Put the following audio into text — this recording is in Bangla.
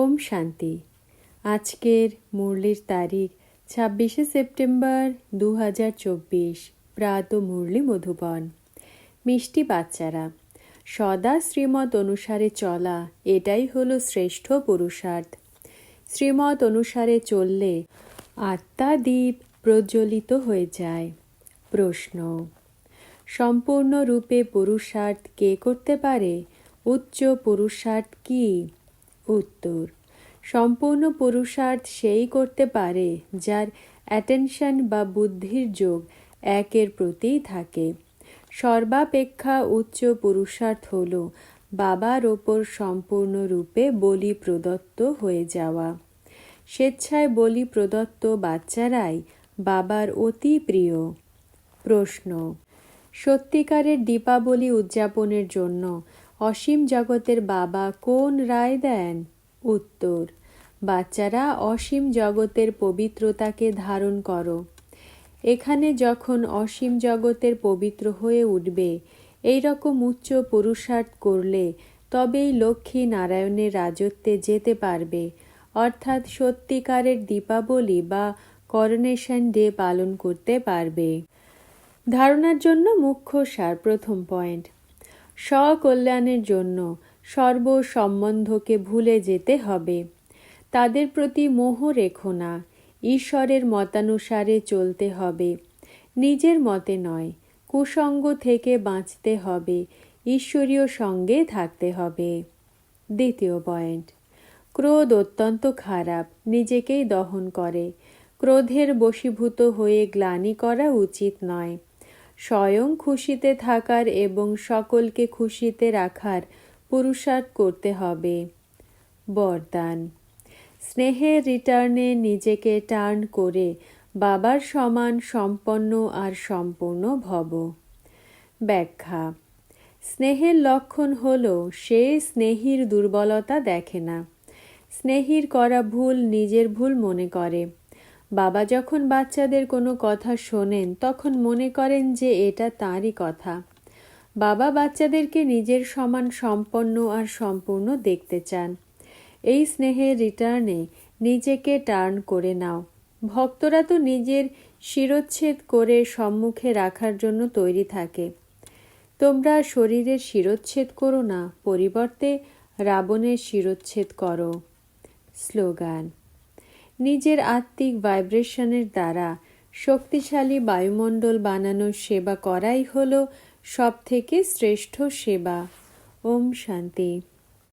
ওম শান্তি। আজকের মুরলির তারিখ ছাব্বিশে সেপ্টেম্বর দু হাজার চব্বিশ, প্রাত মুরলি মধুবন। মিষ্টি বাচ্চারা, সদা শ্রীমত অনুসারে চলা এটাই হলো শ্রেষ্ঠ পুরুষার্থ। শ্রীমত অনুসারে চললে আত্মা দ্বীপ প্রজ্বলিত হয়ে যায়। প্রশ্ন, সম্পূর্ণরূপে পুরুষার্থ কে করতে পারে? উচ্চ পুরুষার্থ কি? উত্তর। সম্পূর্ণ পুরুষার্থ সেই করতে পারে যার অ্যাটেনশন বা বুদ্ধির যোগ একের প্রতিই থাকে। সর্বাপেক্ষা উচ্চ পুরুষার্থ হল বাবার ওপর সম্পূর্ণরূপে বলি প্রদত্ত হয়ে যাওয়া। স্বেচ্ছায় বলি প্রদত্ত বাচ্চারাই বাবার অতি প্রিয়। প্রশ্ন, সত্যিকারের দীপাবলি উদযাপনের জন্য অসীম জগতের বাবা কোন রায় দেন? উত্তর, বাচ্চারা অসীম জগতের পবিত্রতাকে ধারণ করো। এখানে যখন অসীম জগতের পবিত্র হয়ে উঠবে এই রকম উচ্চ পুরুষার্থ করলে তবেই লক্ষ্মী নারায়ণের রাজত্বে যেতে পারবে। অর্থাৎ সত্যিকারের দীপাবলি বা করোনেশন ডে পালন করতে পারবে। ধারণার জন্য মুখ্য সার প্রথম পয়েন্ট স্বকল্যাণের জন্য সর্বসম্বন্ধকে ভুলে যেতে হবে। তাদের প্রতি মোহ রেখো না। ঈশ্বরের মতানুসারে চলতে হবে। নিজের মতে নয়, কুসঙ্গ থেকে বাঁচতে হবে। ঈশ্বরীয় সঙ্গে থাকতে হবে। দ্বিতীয় পয়েন্ট, ক্রোধ অত্যন্ত খারাপ, নিজেকেই দহন করে। ক্রোধের বশীভূত হয়ে গ্লানি করা উচিত নয়। স্বয়ং খুশিতে থাকার এবং সকলকে খুশিতে রাখার পুরুষার্থ করতে হবে। বরদান। স্নেহের রিটার্নে নিজেকে টার্ন করে বাবার সমান সম্পন্ন আর সম্পূর্ণ ভব। ব্যাখ্যা। স্নেহের লক্ষণ হল, সে স্নেহীর দুর্বলতা দেখে না। স্নেহির করা ভুল নিজের ভুল মনে করে। বাবা যখন বাচ্চাদের কোনো কথা শোনেন, তখন মনে করেন যে এটা তাঁরই কথা। বাবা বাচ্চাদেরকে নিজের সমান সম্পন্ন আর সম্পূর্ণ দেখতে চান। এই স্নেহের রিটার্নে নিজেকে টার্ন করে নাও। ভক্তরা তো নিজের শিরোচ্ছেদ করে সম্মুখে রাখার জন্য তৈরি থাকে। তোমরা শরীরের শিরোচ্ছেদ করো না, পরিবর্তে রাবণের শিরোচ্ছেদ করো। স্লোগান। নিজের আত্মিক ভাইব্রেশনের দ্বারা শক্তিশালী বায়ুমণ্ডল বানানোর সেবা করাই হল সবথেকে শ্রেষ্ঠ সেবা। ওম শান্তি।